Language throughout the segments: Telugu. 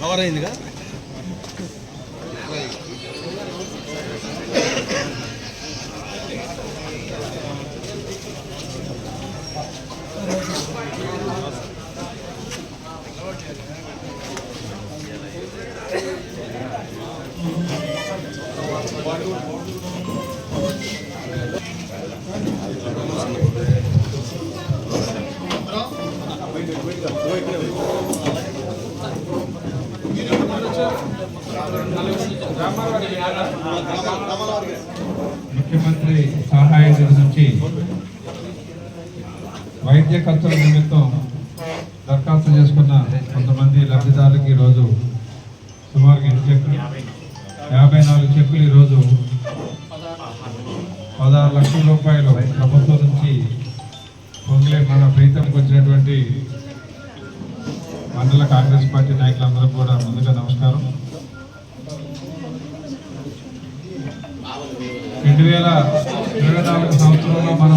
కవర్ అయిందిగా? ముఖ్యమంత్రి సహాయ నిధి నుంచి వైద్య ఖర్చుల నిమిత్తం దరఖాస్తు చేసుకున్న కొంతమంది లబ్ధిదారులకు ఈరోజు సుమారుగా ఎన్ని చెక్కులు? యాభై నాలుగు. చెక్కులు ఈరోజు. పదహారు లక్షల రూపాయలు ప్రభుత్వం నుంచి పొంగలే మన ప్రీతంకి వచ్చినటువంటి మండల కాంగ్రెస్ పార్టీ నాయకులందరూ కూడా ముందుగా నమస్కారం. రెండు వేల ఇరవై నాలుగు సంవత్సరంలో మనం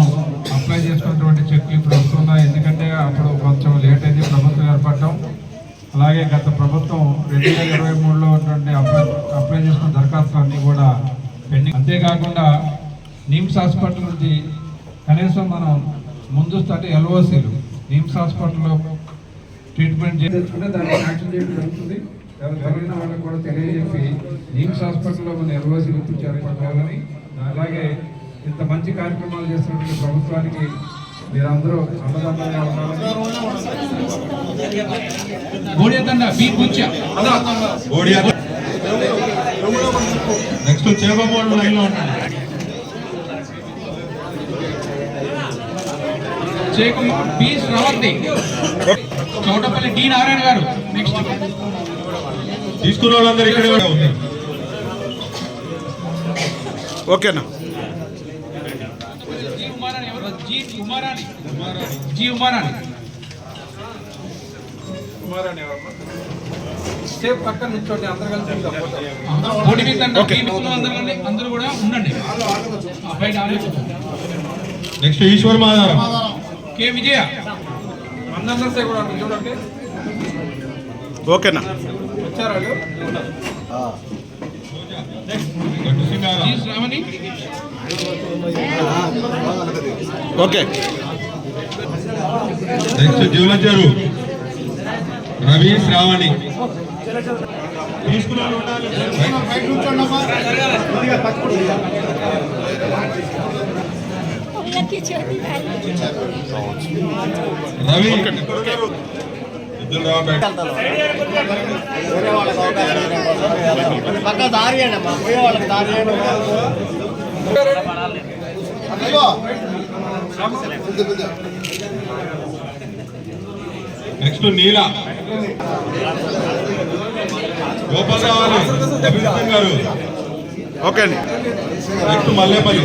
అలాగే గత ప్రభుత్వం రెండు వేల ఇరవై మూడులో ఉన్నటువంటి అప్లై అప్లై చేసుకున్న దరఖాస్తులు అన్నీ కూడా పెండింగ్. అంతేకాకుండా నిమ్స్ హాస్పిటల్ నుంచి కనీసం మనం ముందు అంటే ఎల్ఓసీలు నిమ్స్ హాస్పిటల్లో ట్రీట్మెంట్ చేసుకుంటే దాన్ని యాక్షన్ చేయడం జరుగుతుంది. ఎవరైనా వాళ్ళకి కూడా తెలియజెప్పి నిమ్స్ హాస్పిటల్లో మన ఎల్ఓసి గుర్తించి అలాగే ఇంత మంచి కార్యక్రమాలు చేస్తున్నటువంటి ప్రభుత్వానికి మీరందరూ బి బుచ్చ. నెక్స్ట్ చేపమూడు లైన్లో ఉంటాను చేకు బి శ్రవంతి చౌటపల్లి డి నారాయణ గారు నెక్స్ట్ తీసుకున్న వాళ్ళందరూ ఇక్కడే ఉన్నారు. ఓకేనా? G Umarani G Umarani safe పక్కన నుంచోండి అందరు కలిసి బోడి మీద అందరూ. అందరూ కూడా ఉండండి. బయట. Next Eshwar Madharam K Vijaya. కూడా ఉంటుంది చూడండి. ఓకేనా? వచ్చారు వాళ్ళు? శ్రావణి. ఓకే. నెక్స్ట్ జీవనచారు. రవి. శ్రావణి రవి. పక్క దారి అండి అమ్మా. పోయే వాళ్ళకి దారి నెక్స్ట్ నీల. గోపాల్ రావాలి గారు. ఓకే అండి. నెక్స్ట్ మల్లేపల్లి.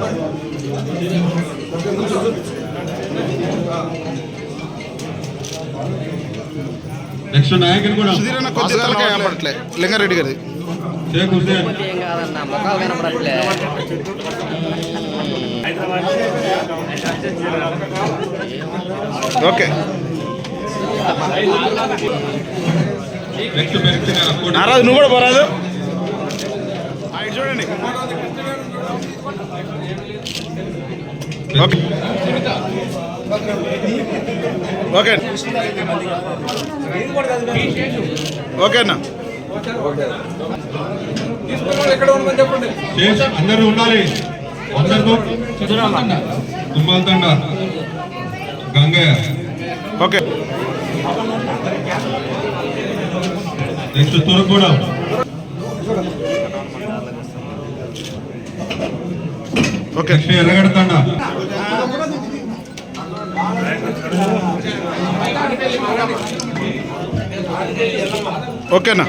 నెక్స్ట్ నాయకుడు కూడా సుధీర్ అన్న కొద్ది తలకాయ కనపడట్లే లింగారెడ్డి గారి షేక్ హుసేన్ ఏం కాదన్న ముఖాలు కనపడట్లే ఓకే. నారాజు నువ్వు కూడా పోరాదు చూడండి. ఓకే. ఓకే. ఓకే అన్న. తీసుకున్న వాళ్ళు ఎక్కడ ఉందని చెప్పండి శేష్ అందరూ ఉండాలి. అందరితో Tummalathanda Gangaiah. Okay. Next Turagudem okay. Erragaddathanda ఓకేనా?